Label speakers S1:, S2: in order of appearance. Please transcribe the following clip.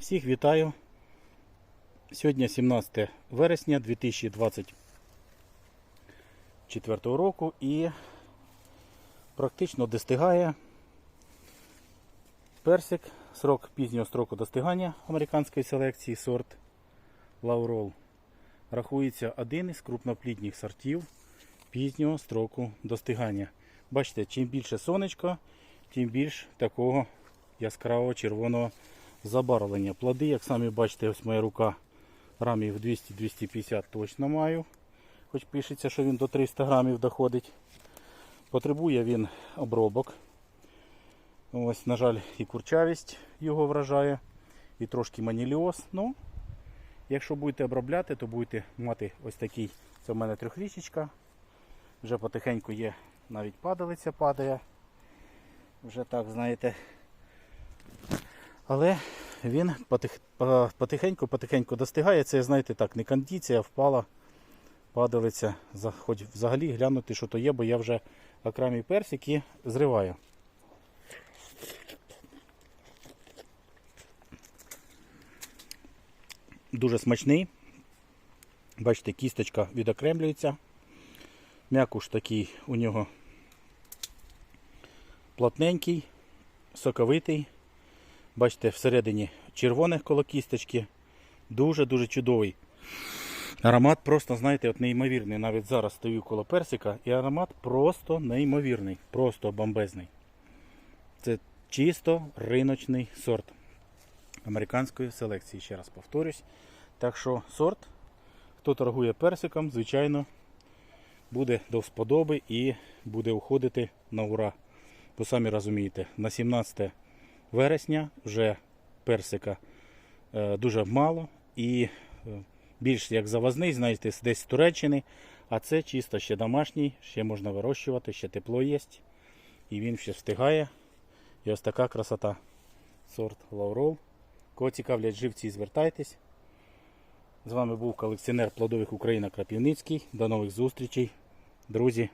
S1: Всіх вітаю. Сьогодні 17 вересня 2024 року і практично достигає персик, срок пізнього строку достигання американської селекції сорт Лаурол. Рахується один із крупноплідних сортів пізнього строку достигання. Бачите, чим більше сонечко, тим більш такого яскравого червоного забарвлення. Плоди, як самі бачите, ось моя рука грамів 200-250 точно маю. Хоч пишеться, що він до 300 грамів доходить. Потребує він обробок. Ось, на жаль, і курчавість його вражає, і трошки маніліоз. Ну, якщо будете обробляти, то будете мати ось такий. Це в мене трьохрічечка. Вже потихеньку є, навіть падалиця падає. Вже так, знаєте. Але він потих, потихеньку-потихеньку достигає. Це, знаєте, так, не кондиція, впала, падалиця. Хоч взагалі глянути, що то є, бо я вже окремі персики зриваю. Дуже смачний. Бачите, кісточка відокремлюється. М'якуш такий у нього плотненький, соковитий. Бачите, всередині червоне коло кісточки. Дуже-дуже чудовий. Аромат просто, знаєте, от неймовірний. Навіть зараз стою коло персика, і аромат просто неймовірний, просто бомбезний. Це чисто риночний сорт американської селекції, ще раз повторюсь. Так що сорт, хто торгує персиком, звичайно, буде до всподоби і буде уходити на ура. Бо самі розумієте, на 17 вересня вже персика е, дуже мало і е, більш як завозний, знаєте, десь з Туреччини, а це чисто ще домашній, ще можна вирощувати, ще тепло є. І він ще встигає. І ось така красота. Сорт Лаурол. Кого цікавлять живці, звертайтесь. З вами був колекціонер плодових Україна Крапівницький. До нових зустрічей. Друзі,